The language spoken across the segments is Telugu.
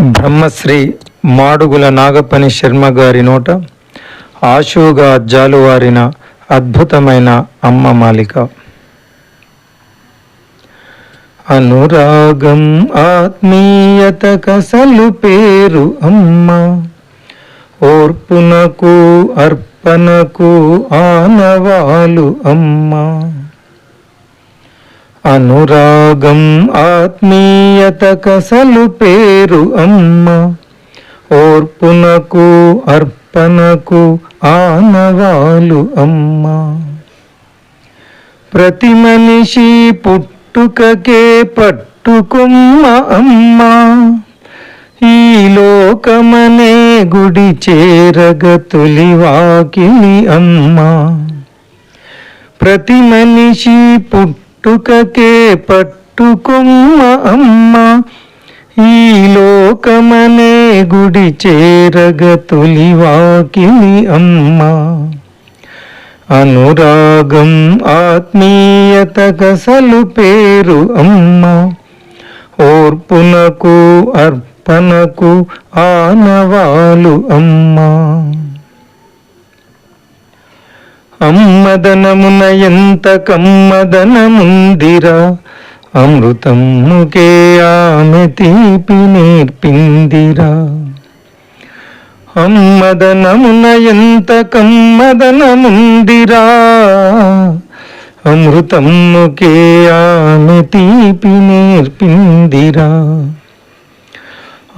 బ్రహ్మశ్రీ మాడుగుల నాగపని శర్మ గారి నోట ఆశువుగా జాలువారిన అద్భుతమైన అమ్మ మాలిక. అనురాగం ఆత్మీయత కసలు పేరు అమ్మ. ఓర్పునకు అర్పణకు ఆనవాలు అమ్మ. అనురాగం ఆత్మీయత కసలు పేరు అమ్మ. ఓర్పునకు అర్పణకు ఆనవాలు అమ్మ. ప్రతి మనిషి పుట్టుకకే పట్టుకుమ్మ అమ్మ. ఈ లోకమనే గుడి చేరగ తొలివాకిలి అమ్మ. ప్రతి మనిషి పట్టుకకే పట్టుకుమ్మ అమ్మ. ఈ లోకమనే గుడి చేరగ తొలివాకిలి అమ్మ. అనురాగం ఆత్మీయత కసలు పేరు అమ్మ. ఓర్పునకు అర్పణకు ఆనవాలు అమ్మా. అమ్మదనమున ఎంత కమ్మదనముందిరా? అమృతముకే ఆమె తీపి నేర్పిందిరా. అమ్మదనమున ఎంత కమ్మదనముందిరా? అమృతముకే ఆమె తీపి నేర్పిందిరా.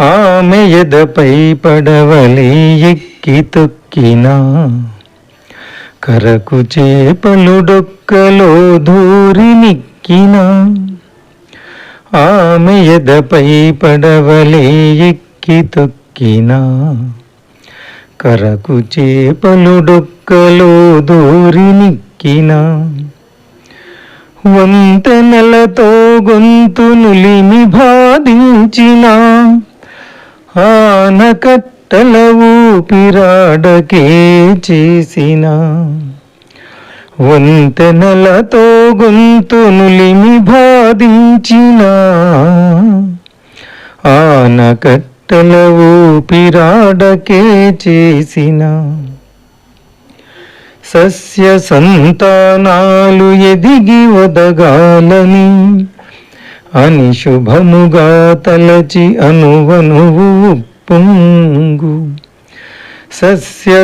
ఆమె ఎదపై పడవలే ఎక్కి తొక్కినా. కరకు చేపలు డొక్కలో దూరి నిక్కిన. ఆమె ఎదపై పడవలే ఎక్కి తొక్కిన. కరకు చేపలు డొక్కలో దూరి నిక్కిన. వంతెనలతో గొంతు నులిమి బాధించిన. ఆనకట్టల ఊపిరాడకే చేసిన. వంతెనలతో గొంతునులిమి బాధించిన ఆనకట్టల ఊపిరాడకే చేసిన సస్య సంతానాలు ఎదిగి వదగాలని అని శుభముగా తలచి అనువనువు పొంగు సస్య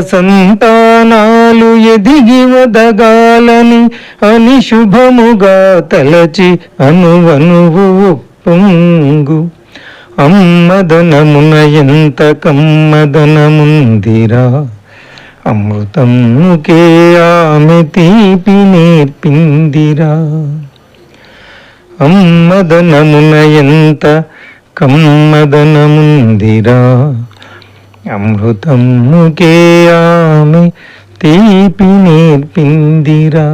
సంతానాలు ఎదిగి వదగాలని అని శుభముగా తలచి అనువనువు పొంగు అమ్మదనమున ఎంత కమ్మదనముందిరా? అమృతముకే ఆమె తీపి నేర్పిందిరా. అమ్మదనమున ఎంత కమ్మదనముందిరా? అమృతముకే ఆ తీపి నేర్పిందిరా.